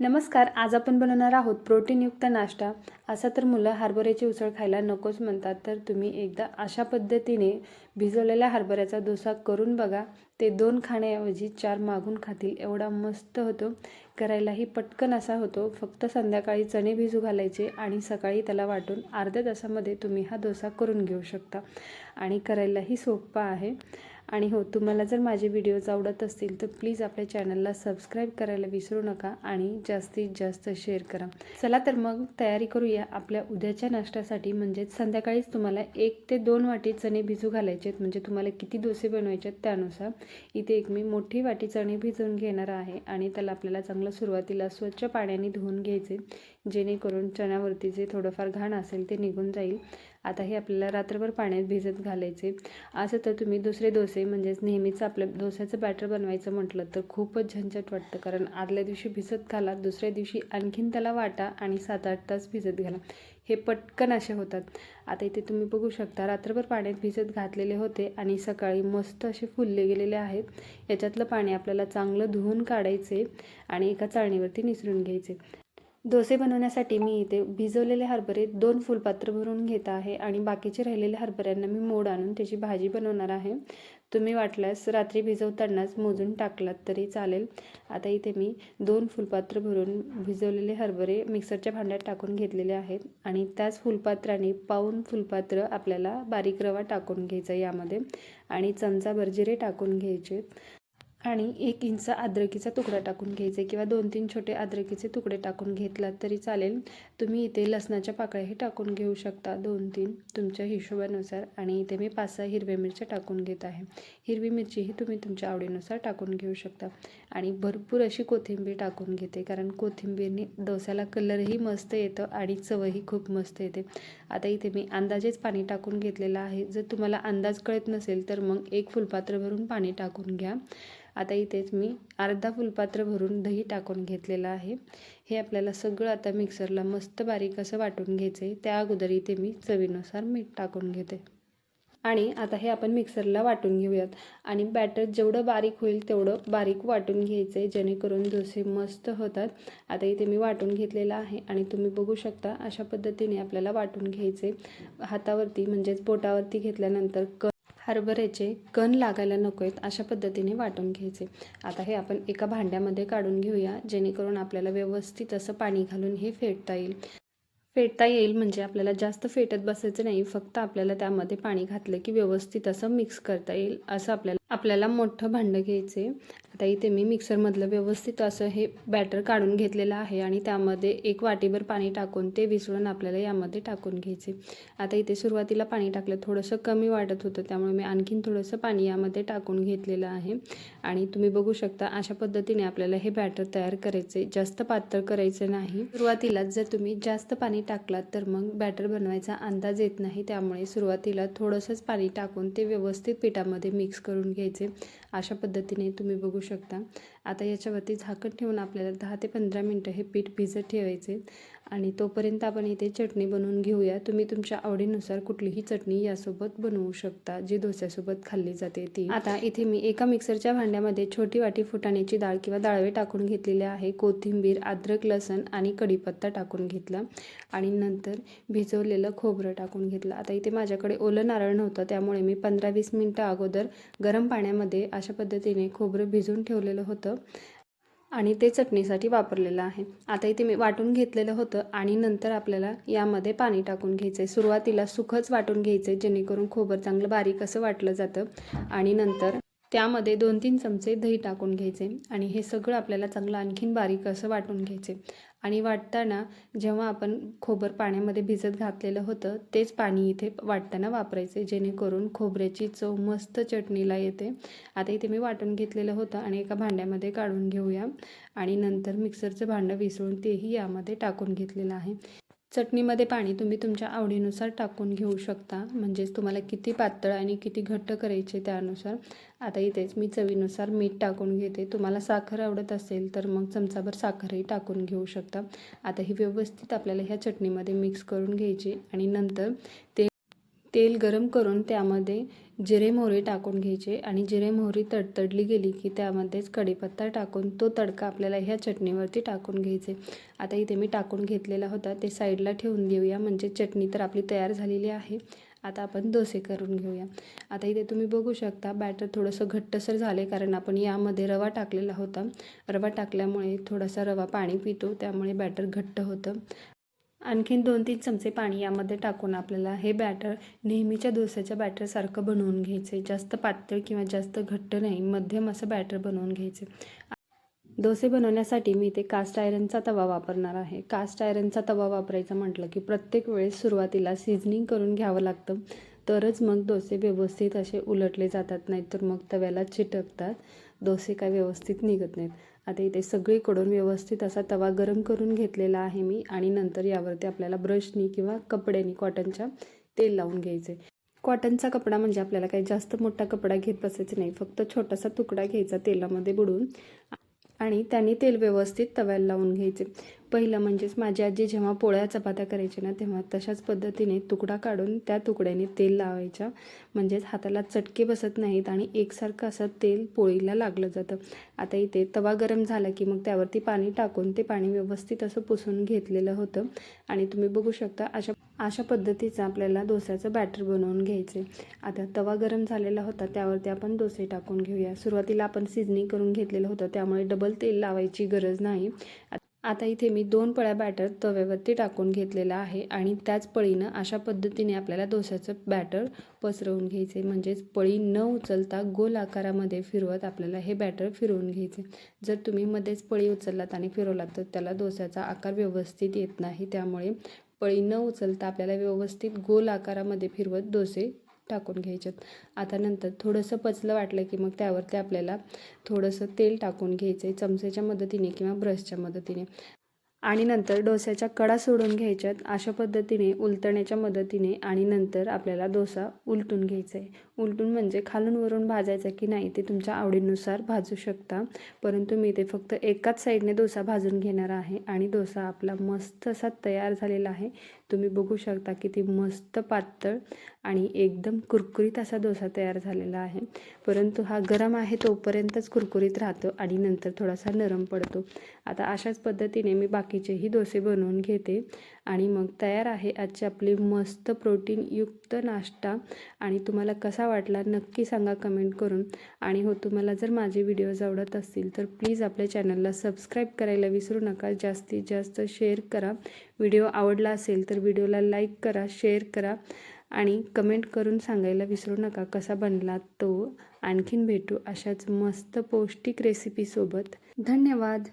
नमस्कार आज आपण बनवणार आहोत प्रोटीनयुक्त नाश्ता. असा तर मुलं हरभऱ्याची उसळ खायला नकोच म्हणतात तर तुम्ही एकदा अशा पद्धतीने भिजवलेल्या हरभऱ्याचा डोसा करून बघा. ते दोन खाण्याऐवजी चार मागून खातील एवढा मस्त होतो. करायलाही पटकन असा होतो फक्त संध्याकाळी चणे भिजू घालायचे आणि सकाळी त्याला वाटून अर्ध्या तासामध्ये तुम्ही हा डोसा करून घेऊ शकता. आणि करायलाही सोपा आहे. आणि हो तुम्हाला जर माझे व्हिडिओज आवडत असतील तर प्लीज आपल्या चॅनलला सबस्क्राईब करायला विसरू नका आणि जास्तीत जास्त शेअर करा. चला तर मग तयारी करूया आपल्या उद्याच्या नाश्त्यासाठी. म्हणजेच संध्याकाळीच तुम्हाला एक ते दोन वाटी चणे भिजू घालायचे आहेत. म्हणजे तुम्हाला किती डोसे बनवायचे आहेत त्यानुसार. इथे एक मी मोठी वाटी चणे भिजवून घेणार आहे आणि त्याला आपल्याला चांगलं सुरुवातीला स्वच्छ पाण्याने धुवून घ्यायचे. जेणेकरून चण्यावरती जे थोडंफार घाण असेल ते निघून जाईल. आता हे आपल्याला रात्रभर पाण्यात भिजत घालायचे. असं तर तुम्ही दुसरे डोसे म्हणजेच नेहमीच आपलं डोस्याचं बॅटर बनवायचं म्हटलं तर खूपच झंझट वाटतं. कारण आदल्या दिवशी भिजत घाला दुसऱ्या दिवशी आणखीन त्याला वाटा आणि सात आठ तास भिजत घाला. हे पटकन असे होतात. आता इथे तुम्ही बघू शकता रात्रभर पाण्यात भिजत घातलेले होते आणि सकाळी मस्त असे फुलले गेलेले आहेत. याच्यातलं पाणी आपल्याला चांगलं धुवून काढायचे आणि एका चाळणीवरती निसरून घ्यायचे. डोसे बनवण्यासाठी मी इथे भिजवलेले हरभरे दोन फुलपात्र भरून घेत आहे आणि बाकीचे राहिलेले हरभऱ्यांना मी मोड आणून त्याची भाजी बनवणार आहे. तुम्ही वाटल्यास रात्री भिजवतानाच मोजून टाकलात तरी चालेल. आता इथे मी दोन फुलपात्र भरून भिजवलेले हरभरे मिक्सरच्या भांड्यात टाकून घेतलेले आहेत आणि त्याच फुलपात्राने पाऊन फुलपात्र आपल्याला बारीक रवा टाकून घ्यायचा यामध्ये आणि चमचा जिरे टाकून घ्यायचे. आणि एक इंच अद्रकीचा तुकडा टाकून घ्यायचे किंवा दोन तीन छोटे अद्रकीचे तुकडे टाकून घेतलात तरी चालेल. तुम्ही इथे लसणाच्या पाकळ्याही टाकून घेऊ शकता. दोन तीन तुमच्या हिशोबानुसार आणि इथे मी पाच सहा हिरव्या मिरच्या टाकून घेत आहे. हिरवी मिरचीही तुम्ही तुमच्या आवडीनुसार टाकून घेऊ शकता. आणि भरपूर अशी कोथिंबीर टाकून घेते कारण कोथिंबीरने डोस्याला कलरही मस्त येतं आणि चवही खूप मस्त येते. आता इथे मी अंदाजेच पाणी टाकून घेतलेलं आहे. जर तुम्हाला अंदाज कळत नसेल तर मग एक फुलपात्र भरून पाणी टाकून घ्या. आता इथेच मी अर्धा फुलपात्र भरून दही टाकून घेतलेलं आहे. हे आपल्याला सगळं आता मिक्सरला मस्त बारीक असं वाटून घ्यायचं आहे त्या अगोदर इथे मी चवीनुसार मीठ टाकून घेते. आणि आता हे आपण मिक्सरला वाटून घेऊयात. आणि बॅटर जेवढं बारीक होईल तेवढं बारीक वाटून घ्यायचं आहे जेणेकरून डोसे मस्त होतात. आता इथे मी वाटून घेतलेलं आहे आणि तुम्ही बघू शकता अशा पद्धतीने आपल्याला वाटून घ्यायचे हातावरती म्हणजेच बोटावरती घेतल्यानंतर क हरभऱ्याचे कण लागायला नको आहेत अशा पद्धतीने वाटून घ्यायचे. आता हे आपण एका भांड्यामध्ये काढून घेऊया जेणेकरून आपल्याला व्यवस्थित असं पाणी घालून हे फेटता येईल. फेटता येईल म्हणजे आपल्याला जास्त फेटत बसायचं नाही फक्त आपल्याला त्यामध्ये पाणी घातलं की व्यवस्थित असं मिक्स करता येईल असं आपल्याला आपल्याला मोठं भांडं घ्यायचे. आता इथे मी मिक्सरमधलं व्यवस्थित असं हे बॅटर काढून घेतलेलं आहे आणि त्यामध्ये एक वाटीभर पाणी टाकून ते विसळून आपल्याला यामध्ये टाकून घ्यायचे. आता इथे सुरुवातीला पाणी टाकलं थोडंसं कमी वाटत होतं त्यामुळे मी आणखीन थोडंसं पाणी यामध्ये टाकून घेतलेलं आहे. आणि तुम्ही बघू शकता अशा पद्धतीने आपल्याला हे बॅटर तयार करायचे. जास्त पातळ करायचं नाही. सुरुवातीलाच जर तुम्ही जास्त पाणी टाकलात तर मग बॅटर बनवायचा अंदाज येत नाही. त्यामुळे सुरुवातीला थोडंसंच पाणी टाकून ते व्यवस्थित पिठामध्ये मिक्स करून घ्यायचे. अशा पद्धतीने तुम्ही बघू शकता. शकता. आता याच्यावरती झाकण ठेवून आपल्याला दहा ते पंधरा मिनटं हे पीठ भिजत ठेवायचे. आणि तोपर्यंत आपण इथे चटणी बनवून घेऊया. तुम्ही तुमच्या आवडीनुसार कुठलीही चटणी यासोबत बनवू शकता जी डोस्यासोबत खाल्ली जाते ती. आता इथे मी एका मिक्सरच्या भांड्यामध्ये छोटी वाटी फुटाण्याची डाळ किंवा डाळवे टाकून घेतलेले आहे. कोथिंबीर अद्रक लसण आणि कढीपत्ता टाकून घेतला. आणि नंतर भिजवलेलं खोबरं टाकून घेतलं. आता इथे माझ्याकडे ओलं नारळ नव्हतं त्यामुळे मी पंधरा वीस मिनटं अगोदर गरम पाण्यामध्ये अशा पद्धतीने खोबरं भिजून ठेवलेलं होतं. आणि ते चटणीसाठी वापरलेलं आहे. आता इथे मी वाटून घेतलेलं होतं आणि नंतर आपल्याला यामध्ये पाणी टाकून घ्यायचं आहे सुरुवातीला सुखच वाटून घ्यायचं आहे जेणेकरून खोबर चांगलं बारीक असं वाटलं जातं. आणि नंतर त्यामध्ये दोन तीन चमचे दही टाकून घ्यायचे आणि हे सगळं आपल्याला चांगलं आणखीन बारीक असं वाटून घ्यायचे. आणि वाटताना जेव्हा आपण खोबर पाण्यामध्ये भिजत घातलेलं होतं तेच पाणी इथे वाटताना वापरायचे जेणेकरून खोबऱ्याची चव मस्त चटणीला येते. आता इथे मी वाटून घेतलेलं होतं आणि एका भांड्यामध्ये काढून घेऊया. आणि नंतर मिक्सरचं भांडं विसळून तेही यामध्ये टाकून घेतलेलं आहे. चटणीमध्ये पाणी तुम्ही तुमच्या आवडीनुसार टाकून घेऊ शकता. म्हणजेच तुम्हाला किती पातळ आणि किती घट्ट करायचे त्यानुसार. आता इथेच मी चवीनुसार मीठ टाकून घेते. तुम्हाला साखर आवडत असेल तर मग चमचाभर साखरही टाकून घेऊ शकता. आता ही व्यवस्थित आपल्याला ह्या चटणीमध्ये मिक्स करून घ्यायची आणि नंतर ते तेल गरम करून त्यामध्ये जिरे मोहरी टाकून घ्यायचे आणि जिरे मोहरी तडतडली गेली की त्यामध्येच कढीपत्ता टाकून तो तडका आपल्याला ह्या चटणीवरती टाकून घ्यायचे. आता इथे मी टाकून घेतलेला होता ते साईडला ठेवून देऊया. म्हणजे चटणी तर आपली तयार झालेली आहे. आता आपण डोसे करून घेऊया. आता इथे तुम्ही बघू शकता बॅटर थोडंसं घट्टसर झाले कारण आपण यामध्ये रवा टाकलेला होता. रवा टाकल्यामुळे थोडासा रवा पाणी पितो त्यामुळे बॅटर घट्ट होतं. आणखीन दोन तीन चमचे पाणी यामध्ये टाकून आपल्याला हे बॅटर नेहमीच्या डोस्याच्या बॅटरसारखं बनवून घ्यायचे. जास्त पातळ किंवा जास्त घट्ट नाही मध्यम असं बॅटर बनवून घ्यायचे. डोसे बनवण्यासाठी मी इथे कास्ट आयरनचा तवा वापरणार आहे. कास्ट आयरनचा तवा वापरायचा म्हटलं की प्रत्येक वेळेस सुरुवातीला सिझनिंग करून घ्यावं लागतं. तरच मग डोसे व्यवस्थित असे उलटले जातात नाहीतर मग तव्याला चिटकतात. डोसे काय व्यवस्थित निघत नाहीत. आता इथे सगळीकडून व्यवस्थित असा तवा गरम करून घेतलेला आहे मी आणि नंतर यावरती आपल्याला ब्रशनी किंवा कपड्यानी कॉटनच्या तेल लावून घ्यायचे. कॉटनचा कपडा म्हणजे आपल्याला काही जास्त मोठा कपडा घेत बसायचा नाही फक्त छोटासा तुकडा घ्यायचा तेलामध्ये बुडून आणि त्याने तेल व्यवस्थित तव्याला लावून घ्यायचे. पहिलं म्हणजेच माझी आजी जेव्हा पोळ्या चपात्या करायची ना तेव्हा तशाच पद्धतीने तुकडा काढून त्या तुकड्याने तेल लावायच्या म्हणजेच हाताला चटके बसत नाहीत आणि एकसारखं असं तेल पोळीला लागलं जातं. आता इथे तवा गरम झाला की मग त्यावरती पाणी टाकून ते पाणी व्यवस्थित असं पुसून घेतलेलं होतं. आणि तुम्ही बघू शकता अशा अशा पद्धतीचं आपल्याला डोस्याचं बॅटर बनवून घ्यायचे. आता तवा गरम झालेला होता त्यावरती आपण डोसे टाकून घेऊया. सुरुवातीला आपण सिजनिंग करून घेतलेलं होतं त्यामुळे डबल तेल लावायची गरज नाही. आता इथे मी दोन पळ्या बॅटर तव्यावरती टाकून घेतलेला आहे आणि त्याच पळीनं अशा पद्धतीने आपल्याला डोस्याचं बॅटर पसरवून घ्यायचे. म्हणजेच पळी न उचलता गोल आकारामध्ये फिरवत आपल्याला हे बॅटर फिरवून घ्यायचे. जर तुम्ही मध्येच पळी उचललात आणि फिरवलात तर त्याला डोस्याचा आकार व्यवस्थित येत नाही. त्यामुळे पळी न उचलता आपल्याला व्यवस्थित गोल आकारामध्ये फिरवत डोसे टाकून घ्यायच्यात. आता नंतर थोडंसं पचलं वाटलं की मग त्यावरती आपल्याला थोडंसं तेल टाकून घ्यायचं आहे चमचेच्या मदतीने किंवा ब्रशच्या मदतीने. आणि नंतर डोस्याच्या कडा सोडून घ्यायच्यात. अशा पद्धतीने उलटण्याच्या मदतीने आणि नंतर आपल्याला डोसा उलटून घ्यायचा आहे उलटून म्हणजे खालून वरून भाजायचं की नाही ते तुमच्या आवडीनुसार भाजू शकता. परंतु मी ते फक्त एकाच साईडने डोसा भाजून घेणार आहे आणि डोसा आपला मस्त असा तयार झालेला आहे. तुम्ही बघू शकता किती मस्त पातळ आणि एकदम कुरकुरीत असा डोसा तयार झालेला आहे. परंतु हा गरम आहे तोपर्यंतच कुरकुरीत राहतो आणि नंतर थोडासा नरम पडतो. आता अशाच पद्धतीने मी बाकीचेही डोसे बनवून घेते. आणि मग तयार आहे आजची आपली मस्त प्रोटीनयुक्त नाश्ता. आणि तुम्हाला कसा वाटला नक्की सांगा कमेंट करून. आणि हो तुम्हाला जर माझे व्हिडिओज आवडत असतील तर प्लीज आपल्या चॅनलला सबस्क्राईब करायला विसरू नका. जास्तीत जास्त शेअर करा. व्हिडिओ आवडला असेल तर व्हिडिओला लाईक करा शेअर करा. आणि कमेंट करून सांगायला विसरू नका कसा बनला तो. आणखीन भेटू अशाच मस्त पौष्टिक रेसिपीसोबत धन्यवाद.